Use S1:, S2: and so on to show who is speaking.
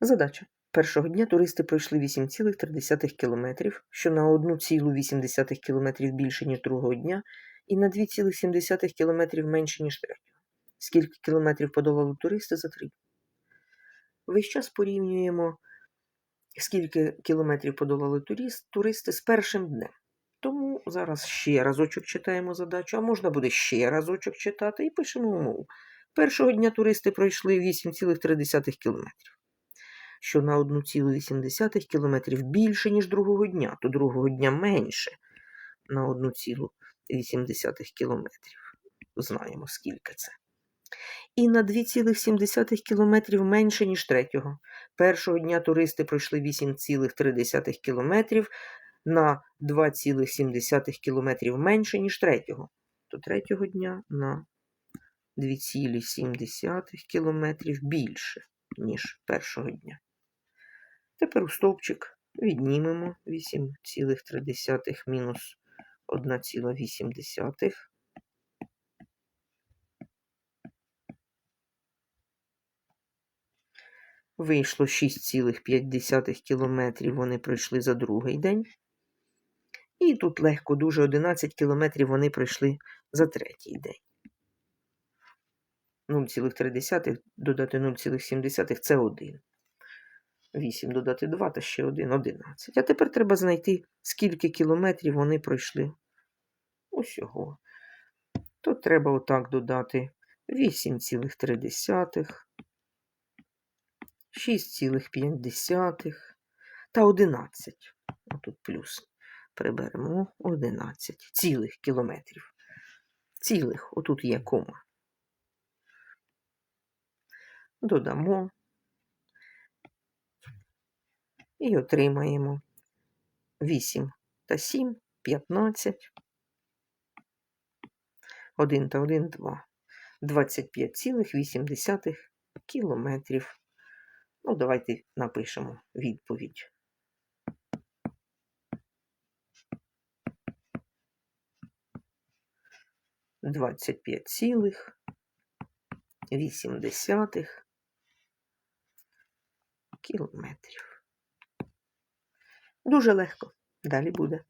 S1: Задача. Першого дня туристи пройшли 8,3 км, що на 1,8 км більше, ніж другого дня, і на 2,7 км менше, ніж третього. Скільки кілометрів подолали туристи за три дні? Весь час порівнюємо, скільки кілометрів подолали турист, туристи з першим днем. Тому зараз ще разочок читаємо задачу, а можна буде ще разочок читати і пишемо умову. Першого дня туристи пройшли 8,3 км, що на 1,8 км більше, ніж другого дня, то другого дня менше на 1,8 км. Знаємо, скільки це. І на 2,7 км менше, ніж третього. Першого дня туристи пройшли 8,3 км на 2,7 км менше, ніж третього. То третього дня на 2,7 км більше, ніж першого дня. Тепер у стовпчик віднімемо 8,3 мінус 1,8. Вийшло 6,5 кілометрів вони пройшли за другий день. І тут легко, дуже 11 кілометрів вони пройшли за третій день. 0,3 додати 0,7 це 1. 8 додати 2 та ще 1 11. А тепер треба знайти, скільки кілометрів вони пройшли усього. Тут треба отак додати 8,3, 6,5 та 11. Тут плюс приберемо 11 цілих кілометрів. Цілих, отут є кома. Додамо і отримаємо 8 та 7, 15. 1 та 1, 2. 25,8 кілометрів. Ну, давайте напишемо відповідь. Двадцять п'ять цілих вісім десятих кілометрів. Дуже легко. Далі буде.